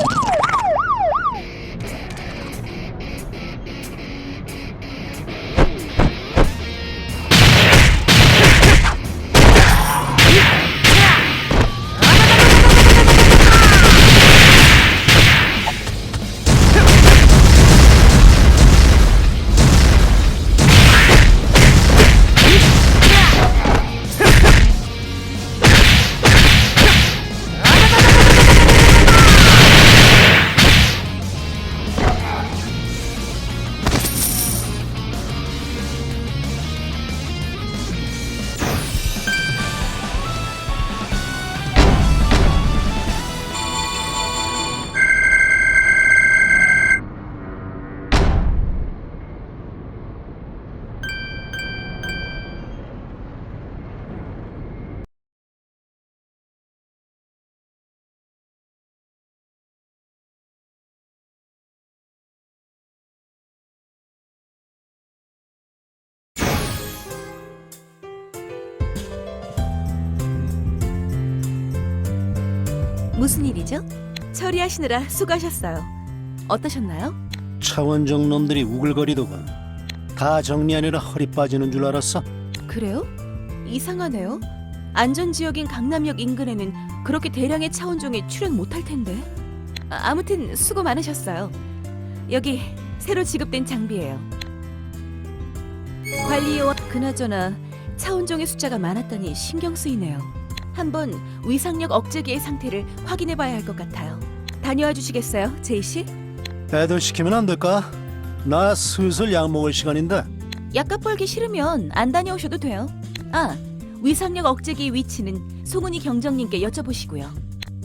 Woo! 무슨 일이죠? 처리하시느라 수고하셨어요. 어떠셨나요? 차원적 놈들이 우글거리더군. 다 정리하느라 허리 빠지는 줄 알았어. 그래요? 이상하네요. 안전 지역인 강남역 인근에는 그렇게 대량의 차원종이 출현 못할 텐데. 아, 아무튼 수고 많으셨어요. 여기 새로 지급된 장비예요. 관리요원 그나저나 차원종의 숫자가 많았다니 신경 쓰이네요. 한번 위상력 억제기의 상태를 확인해 봐야 할 것 같아요. 다녀와 주시겠어요, 제이 씨? 애들 시키면 안 될까? 나 슬슬 약 먹을 시간인데. 약값 벌기 싫으면 안 다녀오셔도 돼요. 아, 위상력 억제기 위치는 송은이 경정님께 여쭤보시고요.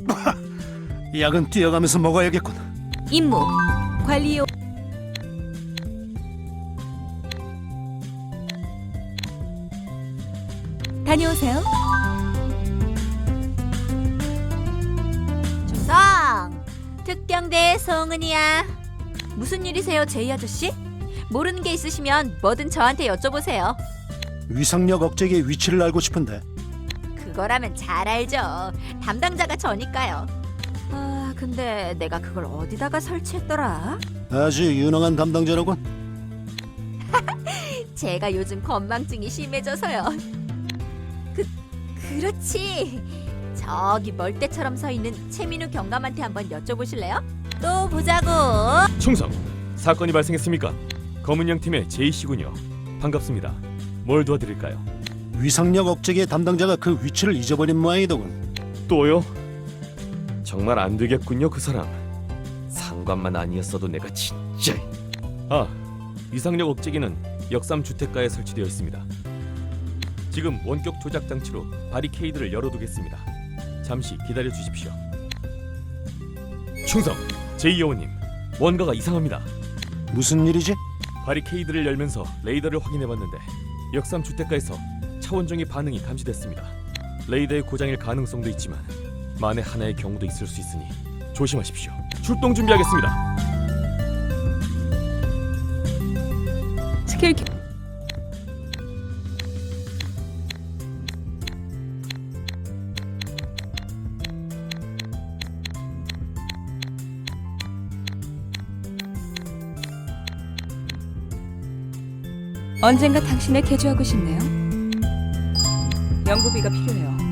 약은 뛰어가면서 먹어야겠군. 임무 관리요 다녀오세요. 특경대 송은이야. 무슨 일이세요, 제이 아저씨? 모르는 게 있으시면 뭐든 저한테 여쭤보세요. 위상력 억제기의 위치를 알고 싶은데. 그거라면 잘 알죠. 담당자가 저니까요. 아, 근데 내가 그걸 어디다가 설치했더라? 아주 유능한 담당자로군. 제가 요즘 건망증이 심해져서요. 그 그렇지. 저기 멀대처럼 서 있는 최민우 경감한테 한번 여쭤보실래요? 또 보자고. 충성! 사건이 발생했습니까? 검은영 팀의 제이 씨군요. 반갑습니다. 뭘 도와드릴까요? 위상력 억제기의 담당자가 그 위치를 잊어버린 모양이더군. 또요? 정말 안 되겠군요, 그 사람. 상관만 아니었어도 내가 진짜. 아, 위상력 억제기는 역삼 주택가에 설치되어 있습니다. 지금 원격 조작 장치로 바리케이드를 열어두겠습니다. 잠시 기다려 주십시오. 충성! 제이 여우님, 뭔가가 이상합니다. 무슨 일이지? 바리케이드를 열면서 레이더를 확인해봤는데 역삼 주택가에서 차원종의 반응이 감지됐습니다. 레이더의 고장일 가능성도 있지만 만에 하나의 경우도 있을 수 있으니 조심하십시오. 출동 준비하겠습니다. 스킬 기... 언젠가 당신을 개조하고 싶네요. 연구비가 필요해요.